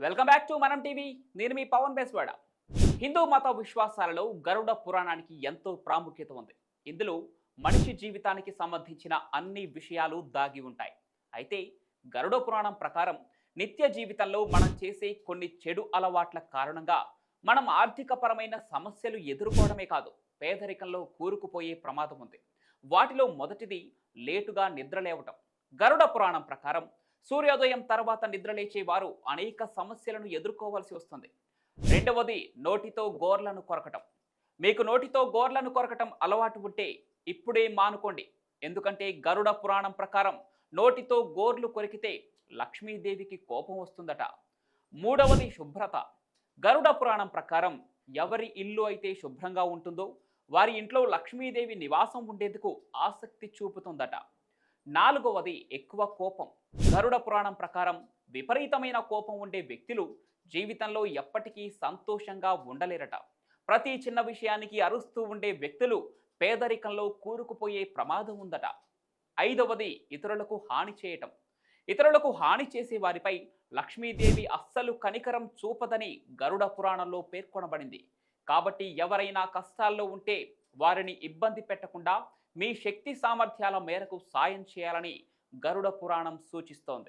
Welcome back to Manam TV నేను మీ పవన్ బేస్వాడ. హిందూ మత విశ్వాసాలలో గరుడ పురాణానికి ఎంతో ప్రాముఖ్యత ఉంది. ఇందులో మనిషి జీవితానికి సంబంధించిన అన్ని విషయాలు దాగి ఉంటాయి. అయితే గరుడ పురాణం ప్రకారం నిత్య జీవితంలో మనం చేసే కొన్ని చెడు అలవాట్ల కారణంగా మనం ఆర్థికపరమైన సమస్యలు ఎదుర్కోవడమే కాదు పేదరికంలో కూరుకుపోయే ప్రమాదం ఉంది. వాటిలో మొదటిది లేటుగా నిద్రలేవటం గరుడ పురాణం ప్రకారం సూర్యోదయం తర్వాత నిద్రలేచే వారు అనేక సమస్యలను ఎదుర్కోవాల్సి వస్తుంది. రెండవది నోటితో గోర్లను కొరకటం. మీకు నోటితో గోర్లను కొరకటం అలవాటు ఉంటే ఇప్పుడే మానుకోండి. ఎందుకంటే గరుడ పురాణం ప్రకారం నోటితో గోర్లు కొరికితే లక్ష్మీదేవికి కోపం వస్తుందట. మూడవది శుభ్రత. గరుడ పురాణం ప్రకారం ఎవరి ఇల్లు అయితే శుభ్రంగా ఉంటుందో వారి ఇంట్లో లక్ష్మీదేవి నివాసం ఉండేందుకు ఆసక్తి చూపుతుందట. నాలుగవది ఎక్కువ కోపం. గరుడ పురాణం ప్రకారం విపరీతమైన కోపం ఉండే వ్యక్తులు జీవితంలో ఎప్పటికీ సంతోషంగా ఉండలేరట. ప్రతి చిన్న విషయానికి అరుస్తూ ఉండే వ్యక్తులు పేదరికంలో కూరుకుపోయే ప్రమాదం ఉందట. ఐదవది ఇతరులకు హాని చేయటం. ఇతరులకు హాని చేసే వారిపై లక్ష్మీదేవి అస్సలు కనికరం చూపదని గరుడ పురాణంలో పేర్కొనబడింది. కాబట్టి ఎవరైనా కష్టాల్లో ఉంటే వారిని ఇబ్బంది పెట్టకుండా మీ శక్తి సామర్థ్యాల మేరకు సాయం చేయాలని గరుడ పురాణం సూచిస్తోంది.